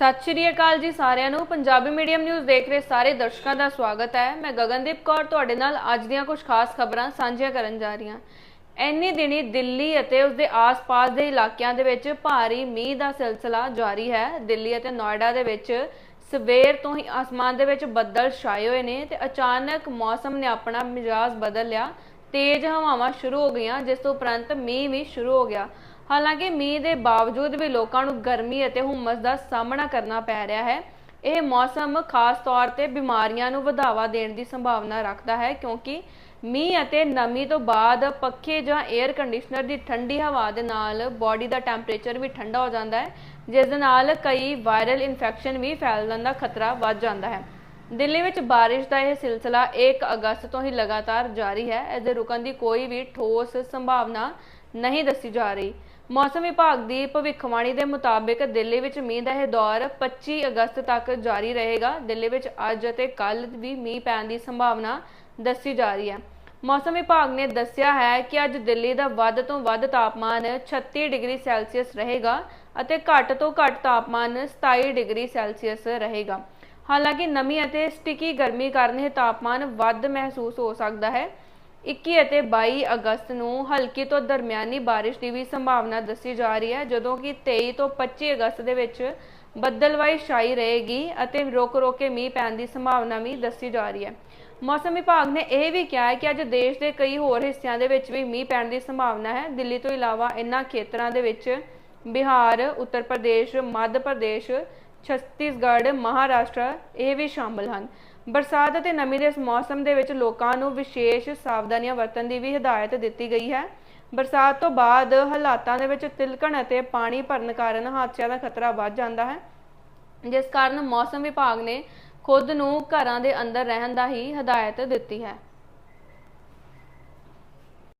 ਸਤਿ ਸ਼੍ਰੀ ਅਕਾਲ ਜੀ ਸਾਰਿਆਂ ਨੂੰ। ਪੰਜਾਬੀ ਮੀਡੀਅਮ ਨਿਊਜ਼ ਦੇਖ ਰਹੇ ਸਾਰੇ ਦਰਸ਼ਕਾਂ ਦਾ ਸਵਾਗਤ ਹੈ। ਮੈਂ ਗਗਨਦੀਪ ਕੌਰ ਤੁਹਾਡੇ ਨਾਲ ਅੱਜ ਦੀਆਂ ਕੁਝ ਖਾਸ ਖਬਰਾਂ ਸਾਂਝੀਆਂ ਕਰਨ ਜਾ ਰਹੀ ਹਾਂ। ਇੰਨੀ ਦਿਨੀ ਦਿੱਲੀ ਅਤੇ ਉਸ ਦੇ ਆਸ-ਪਾਸ ਦੇ ਇਲਾਕਿਆਂ ਦੇ ਵਿੱਚ ਭਾਰੀ ਮੀਂਹ ਦਾ ਸਿਲਸਿਲਾ ਜਾਰੀ ਹੈ। ਦਿੱਲੀ ਅਤੇ ਨੋਇਡਾ ਦੇ ਵਿੱਚ ਸਵੇਰ ਤੋਂ ਹੀ ਆਸਮਾਨ ਦੇ ਵਿੱਚ ਬੱਦਲ ਛਾਏ ਹੋਏ ਨੇ ਤੇ ਅਚਾਨਕ ਮੌਸਮ ਨੇ ਆਪਣਾ ਮਿਜਾਜ਼ ਬਦਲ ਲਿਆ। ਤੇਜ਼ ਹਵਾਵਾਂ ਸ਼ੁਰੂ ਹੋ ਗਈਆਂ, ਜਿਸ ਤੋਂ ਉਪਰੰਤ ਮੀਂਹ ਵੀ ਸ਼ੁਰੂ ਹੋ ਗਿਆ। ਹਾਲਾਂਕਿ ਮੀਂਹ ਦੇ ਬਾਵਜੂਦ ਵੀ ਲੋਕਾਂ ਨੂੰ ਗਰਮੀ ਅਤੇ ਹੁਮਸ ਦਾ ਸਾਹਮਣਾ ਕਰਨਾ ਪੈ ਰਿਹਾ ਹੈ, ਇਹ ਮੌਸਮ ਖਾਸ ਤੌਰ ਤੇ ਬਿਮਾਰੀਆਂ ਨੂੰ ਵਧਾਵਾ ਦੇਣ ਦੀ ਸੰਭਾਵਨਾ ਰੱਖਦਾ ਹੈ, ਕਿਉਂਕਿ ਮੀਂਹ ਅਤੇ ਨਮੀ ਤੋਂ ਬਾਅਦ ਪੱਖੇ ਜਾਂ 에ਅਰ ਕੰਡੀਸ਼ਨਰ ਦੀ ਠੰਡੀ ਹਵਾ ਦੇ ਨਾਲ ਬਾਡੀ ਦਾ ਟੈਂਪਰੇਚਰ ਵੀ ਠੰਡਾ ਹੋ ਜਾਂਦਾ ਹੈ, ਜਿਸ ਦੇ ਨਾਲ ਕਈ ਵਾਇਰਲ ਇਨਫੈਕਸ਼ਨ ਵੀ ਫੈਲਣ ਦਾ ਖਤਰਾ ਵੱਧ ਜਾਂਦਾ ਹੈ। ਦਿੱਲੀ ਵਿੱਚ ਬਾਰਿਸ਼ ਦਾ ਇਹ ਸਿਲਸਿਲਾ 1 ਅਗਸਤ ਤੋਂ ਹੀ ਲਗਾਤਾਰ ਜਾਰੀ ਹੈ, ਇਸ ਦੇ ਰੁਕਣ ਦੀ ਕੋਈ ਵੀ ਠੋਸ ਸੰਭਾਵਨਾ ਨਹੀਂ ਦੱਸੀ ਜਾ ਰਹੀ। ਮੌਸਮ ਵਿਭਾਗ ਦੀ ਭਵਿੱਖਬਾਣੀ ਦੇ ਮੁਤਾਬਿਕ ਦਿੱਲੀ ਵਿੱਚ ਮੀਂਹ ਦਾ ਇਹ ਦੌਰ 25 ਅਗਸਤ ਤੱਕ ਜਾਰੀ ਰਹੇਗਾ। ਦਿੱਲੀ ਵਿੱਚ ਅੱਜ ਅਤੇ ਕੱਲ ਵੀ ਮੀਂਹ ਪੈਣ ਦੀ ਸੰਭਾਵਨਾ ਦੱਸੀ ਜਾ ਰਹੀ ਹੈ। ਮੌਸਮ ਵਿਭਾਗ ਨੇ ਦੱਸਿਆ ਹੈ ਕਿ ਅੱਜ ਦਿੱਲੀ ਦਾ ਵੱਧ ਤੋਂ ਵੱਧ ਤਾਪਮਾਨ 36 ਡਿਗਰੀ ਸੈਲਸੀਅਸ ਰਹੇਗਾ ਅਤੇ ਘੱਟ ਤੋਂ ਘੱਟ ਤਾਪਮਾਨ 27 ਡਿਗਰੀ ਸੈਲਸੀਅਸ ਰਹੇਗਾ। ਹਾਲਾਂਕਿ ਨਮੀ ਅਤੇ ਸਟਿਕੀ ਗਰਮੀ ਕਾਰਨ ਇਹ ਤਾਪਮਾਨ ਵੱਧ ਮਹਿਸੂਸ ਹੋ ਸਕਦਾ ਹੈ। 21 ਅਤੇ 22 ਅਗਸਤ ਨੂੰ ਹਲਕੀ ਤੋਂ ਦਰਮਿਆਨੀ ਬਾਰਿਸ਼ ਦੀ ਵੀ ਸੰਭਾਵਨਾ ਦੱਸੀ ਜਾ ਰਹੀ ਹੈ, ਜਦੋਂ ਕਿ 23 ਤੋਂ 25 ਅਗਸਤ ਦੇ ਵਿੱਚ ਬੱਦਲਵਾਈ ਛਾਈ ਰਹੇਗੀ ਅਤੇ ਰੋਕ ਰੋਕ ਕੇ ਮੀਂਹ ਪੈਣ ਦੀ ਸੰਭਾਵਨਾ ਵੀ ਦੱਸੀ ਜਾ ਰਹੀ ਹੈ। ਮੌਸਮ ਵਿਭਾਗ ਨੇ ਇਹ ਵੀ ਕਿਹਾ ਹੈ ਕਿ ਅੱਜ ਦੇਸ਼ ਦੇ ਕਈ ਹੋਰ ਹਿੱਸਿਆਂ ਦੇ ਵਿੱਚ ਵੀ ਮੀਂਹ ਪੈਣ ਦੀ ਸੰਭਾਵਨਾ ਹੈ। ਦਿੱਲੀ ਤੋਂ ਇਲਾਵਾ ਇਨ੍ਹਾਂ ਖੇਤਰਾਂ ਦੇ ਵਿੱਚ ਬਿਹਾਰ, ਉੱਤਰ ਪ੍ਰਦੇਸ਼, ਮੱਧ ਪ੍ਰਦੇਸ਼, ਛੱਤੀਸਗੜ੍ਹ, ਮਹਾਰਾਸ਼ਟਰ ਇਹ ਵੀ ਸ਼ਾਮਲ ਹਨ। ਬਰਸਾਤ ਅਤੇ ਨਮੀ ਦੇ ਇਸ ਮੌਸਮ ਦੇ ਵਿੱਚ ਲੋਕਾਂ ਨੂੰ ਵਿਸ਼ੇਸ਼ ਸਾਵਧਾਨੀਆਂ ਵਰਤਣ ਦੀ ਵੀ ਹਦਾਇਤ ਦਿੱਤੀ ਗਈ ਹੈ। ਬਰਸਾਤ ਤੋਂ ਬਾਅਦ ਹਾਲਾਤਾਂ ਦੇ ਵਿੱਚ ਤਿਲਕਣ ਅਤੇ ਪਾਣੀ ਭਰਨ ਕਾਰਨ ਹਾਦਸਿਆਂ ਦਾ ਖਤਰਾ ਵੱਧ ਜਾਂਦਾ ਹੈ। ਜਿਸ ਕਾਰਨ ਮੌਸਮ ਵਿਭਾਗ ਨੇ ਖੁਦ ਨੂੰ ਘਰਾਂ ਦੇ ਅੰਦਰ ਰਹਿਣ ਦਾ ਹੀ ਹਦਾਇਤ ਦਿੱਤੀ ਹੈ।